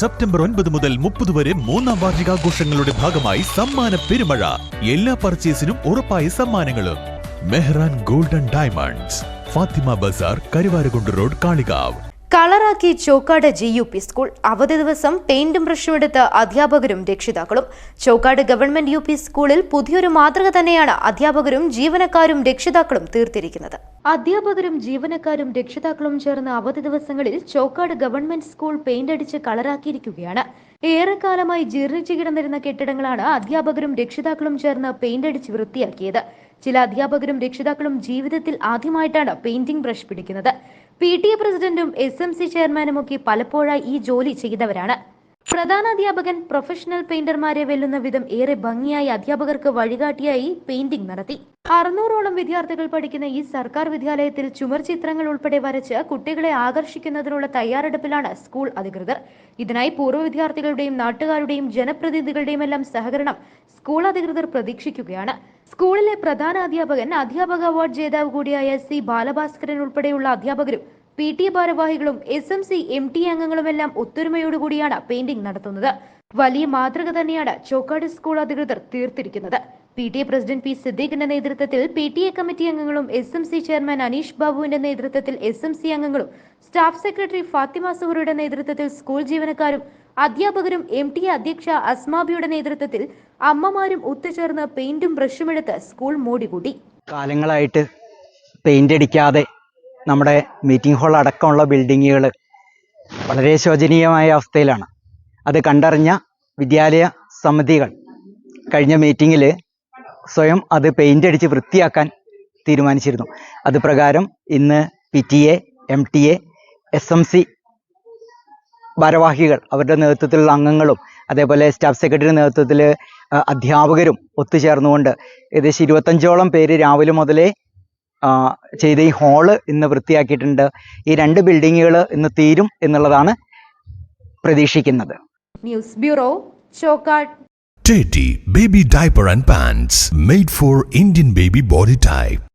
September ഒൻപത് മുതൽ മുപ്പത് വരെ മൂന്നാം വാർഷികാഘോഷങ്ങളുടെ ഭാഗമായി സമ്മാന പെരുമഴ. എല്ലാ പർച്ചേസിനും ഉറപ്പായ സമ്മാനങ്ങളും. Mehran golden diamonds Fathima Bazar Karuvarakundu road Kalikavu. കളറാക്കി Chokkad G U P school അവധി ദിവസം പെയിന്റും ബ്രഷും എടുത്ത് അധ്യാപകരും രക്ഷിതാക്കളും. ചോക്കാട് ഗവൺമെന്റ് യു പി സ്കൂളിൽ പുതിയൊരു മാതൃക തന്നെയാണ് അധ്യാപകരും ജീവനക്കാരും രക്ഷിതാക്കളും തീർത്തിരിക്കുന്നത്. അധ്യാപകരും ജീവനക്കാരും രക്ഷിതാക്കളും ചേർന്ന് അവധി ദിവസങ്ങളിൽ ചോക്കാട് ഗവൺമെന്റ് സ്കൂൾ പെയിന്റ് അടിച്ച് കളറാക്കിയിരിക്കുകയാണ്. ഏറെക്കാലമായി ജീർണിച്ചു കിടന്നിരുന്ന കെട്ടിടങ്ങളാണ് അധ്യാപകരും രക്ഷിതാക്കളും ചേർന്ന് പെയിന്റ് അടിച്ച് വൃത്തിയാക്കിയത്. ചില അധ്യാപകരും രക്ഷിതാക്കളും ജീവിതത്തിൽ ആദ്യമായിട്ടാണ് പെയിന്റിംഗ് ബ്രഷ് പിടിക്കുന്നത് പി ടി എ പ്രസിഡന്റും എസ് എം സി ചെയർമാനുമൊക്കെ പലപ്പോഴായി ഈ ജോലി ചെയ്തവരാണ്. പ്രധാന അധ്യാപകൻ പ്രൊഫഷണൽ പെയിന്റർമാരെ വെല്ലുന്ന വിധം ഏറെ ഭംഗിയായി അധ്യാപകർക്ക് വഴികാട്ടിയായി പെയിന്റിംഗ് നടത്തി. അറുന്നൂറോളം വിദ്യാർത്ഥികൾ പഠിക്കുന്ന ഈ സർക്കാർ വിദ്യാലയത്തിൽ ചുമർ ചിത്രങ്ങൾ ഉൾപ്പെടെ വരച്ച് കുട്ടികളെ ആകർഷിക്കുന്നതിനുള്ള തയ്യാറെടുപ്പിലാണ് സ്കൂൾ അധികൃതർ. ഇതിനായി പൂർവ വിദ്യാർത്ഥികളുടെയും നാട്ടുകാരുടെയും ജനപ്രതിനിധികളുടെയും എല്ലാം സഹകരണം സ്കൂൾ അധികൃതർ പ്രതീക്ഷിക്കുകയാണ്. സ്കൂളിലെ പ്രധാന അധ്യാപകൻ അധ്യാപക അവാർഡ് ജേതാവ് കൂടിയായ സി. ബാലഭാസ്കരൻ ഉൾപ്പെടെയുള്ള അധ്യാപകരും പി. ടി. ഭാരവാഹികളും S. M. C. M. T. അംഗങ്ങളുമെല്ലാം ഒത്തൊരുമയോടുകൂടിയാണ് പെയിന്റിംഗ് നടത്തുന്നത്. വലിയ മാതൃക തന്നെയാണ് ചോക്കാട് സ്കൂൾ അധികൃതർ തീർത്തിരിക്കുന്നത്. P. T. A president P. സിദ്ദീഖിന്റെ നേതൃത്വത്തിൽ പി. ടി. എ കമ്മിറ്റി അംഗങ്ങളും S. M. C. Chairman Aneesh ബാബുവിന്റെ നേതൃത്വത്തിൽ എസ്. എം. സി. അംഗങ്ങളും സ്റ്റാഫ് സെക്രട്ടറി ഫാത്തിമ സുഹറയുടെ നേതൃത്വത്തിൽ സ്കൂൾ ജീവനക്കാരും അധ്യാപകരും എം ടി എ അധ്യക്ഷ അസ്മാബിയുടെ നേതൃത്വത്തിൽ അമ്മമാരും ഒത്തുചേർന്ന് പെയിന്റും ബ്രഷും എടുത്ത് സ്കൂൾ മോടികൂടി. കാലങ്ങളായിട്ട് പെയിന്റ് അടിക്കാതെ നമ്മുടെ മീറ്റിംഗ് ഹാൾ അടക്കമുള്ള ബിൽഡിങ്ങുകൾ വളരെ ശോചനീയമായ അവസ്ഥയിലാണ്. അത് കണ്ടറിഞ്ഞ വിദ്യാലയ സമിതികൾ കഴിഞ്ഞ മീറ്റിങ്ങിൽ സ്വയം അത് പെയിന്റ് അടിച്ച് വൃത്തിയാക്കാൻ തീരുമാനിച്ചിരുന്നു. അത് പ്രകാരം ഇന്ന് P T A M T A S M C ഭാരവാഹികൾ അവരുടെ നേതൃത്വത്തിലുള്ള അംഗങ്ങളും അതേപോലെ സ്റ്റാഫ് സെക്രട്ടറി നേതൃത്വത്തിൽ അധ്യാപകരും ഒത്തുചേർന്നുകൊണ്ട് ഏകദേശം ഇരുപത്തഞ്ചോളം പേര് രാവിലെ മുതലേ ചെയ്ത ഈ ഹാൾ ഇന്ന് വൃത്തിയാക്കിയിട്ടുണ്ട്. ഈ രണ്ട് ബിൽഡിങ്ങുകൾ ഇന്ന് തീരും എന്നുള്ളതാണ് പ്രതീക്ഷിക്കുന്നത്. News bureau Chokkad. Teddy Baby Diaper and Pants made for Indian baby body type.